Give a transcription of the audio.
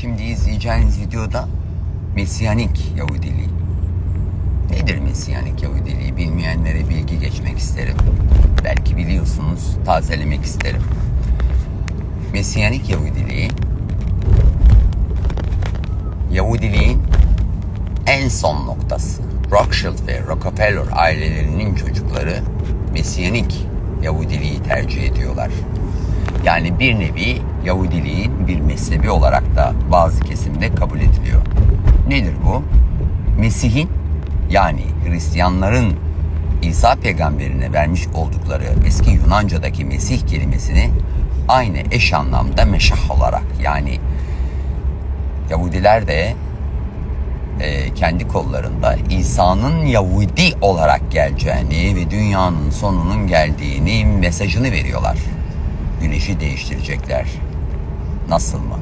Şimdi izleyeceğiniz videoda Mesyanik Yahudiliği. Nedir Mesyanik Yahudiliği bilmeyenlere bilgi geçmek isterim. Belki biliyorsunuz, tazelemek isterim. Mesyanik Yahudiliği, Yahudiliğin en son noktası. Rothschild ve Rockefeller ailelerinin çocukları Mesyanik Yahudiliği tercih ediyorlar. Yani bir nevi Yahudiliğin bir mezhebi olarak da bazı kesimde kabul ediliyor. Nedir bu? Mesih'in yani Hristiyanların İsa peygamberine vermiş oldukları eski Yunanca'daki Mesih kelimesini aynı eş anlamda meşah olarak yani Yahudiler de e, kendi kollarında İsa'nın Yahudi olarak geleceğini ve dünyanın sonunun geldiğini mesajını veriyorlar. Güneşi değiştirecekler. 那什么？